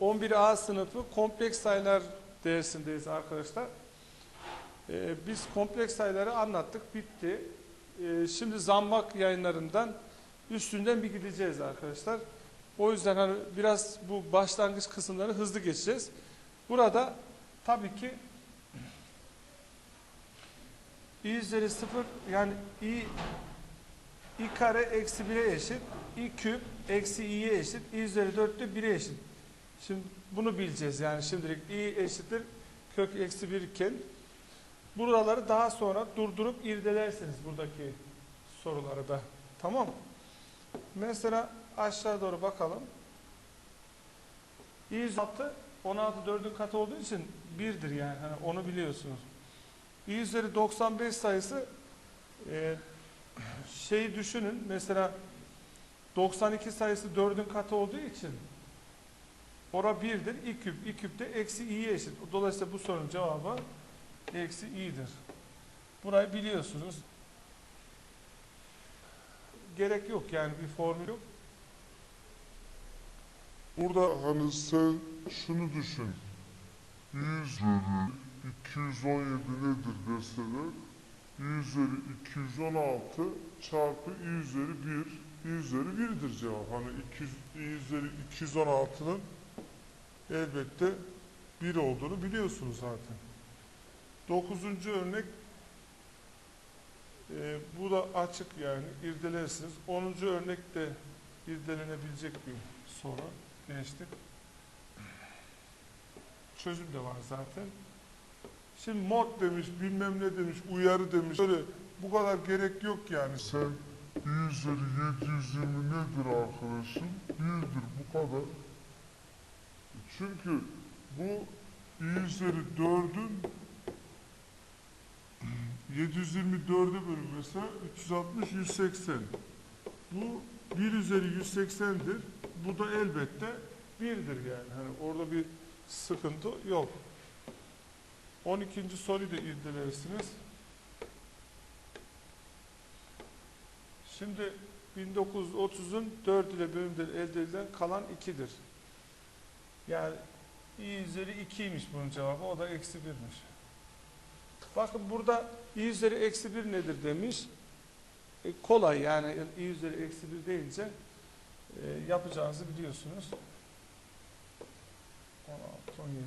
11A sınıfı kompleks sayılar dersindeyiz arkadaşlar. Ee, biz kompleks sayıları anlattık, bitti. Ee, şimdi zambak yayınlarından üstünden bir gideceğiz arkadaşlar. O yüzden hani biraz bu başlangıç kısımları hızlı geçeceğiz. Burada tabii ki i üzeri 0 yani i i kare eksi 1'e eşit. i küp eksi i'ye eşit. i üzeri 4 de 1'e eşit. Şimdi bunu bileceğiz yani şimdilik i eşittir kök eksi 1 iken buraları daha sonra durdurup irdelersiniz buradaki soruları da. Tamam mı? Mesela aşağı doğru bakalım. i 106 16 4'ün katı olduğu için 1'dir yani. Hani onu biliyorsunuz. i üzeri 95 sayısı e, şeyi düşünün. Mesela 92 sayısı 4'ün katı olduğu için ora 1'dir. i küp. i küp de eksi i'ye eşit. Dolayısıyla bu sorunun cevabı eksi i'dir. Burayı biliyorsunuz. Gerek yok yani bir formül yok. Burada hani sen şunu düşün. 100 üzeri 217 nedir deseler 100 üzeri 216 çarpı i üzeri 1 i üzeri 1'dir cevap. Hani 200, i üzeri 216'nın elbette 1 olduğunu biliyorsunuz zaten. Dokuzuncu örnek e, bu da açık yani irdelersiniz. Onuncu örnek de irdelenebilecek bir soru. Geçtik. Çözüm de var zaten. Şimdi mod demiş, bilmem ne demiş, uyarı demiş. Böyle bu kadar gerek yok yani. Sen i üzeri 720 nedir arkadaşım? 1'dir bu kadar. Çünkü bu i üzeri 4'ün 724'e bölünmesi 360 180. Bu 1 üzeri 180'dir. Bu da elbette 1'dir yani. Hani orada bir sıkıntı yok. 12. soruyu da irdelersiniz. Şimdi 1930'un 4 ile bölümde elde edilen kalan 2'dir. Yani i üzeri 2'ymiş bunun cevabı. O da eksi 1'miş. Bakın burada i üzeri eksi 1 nedir demiş. E, kolay yani i üzeri eksi 1 deyince e, yapacağınızı biliyorsunuz. 16, 17.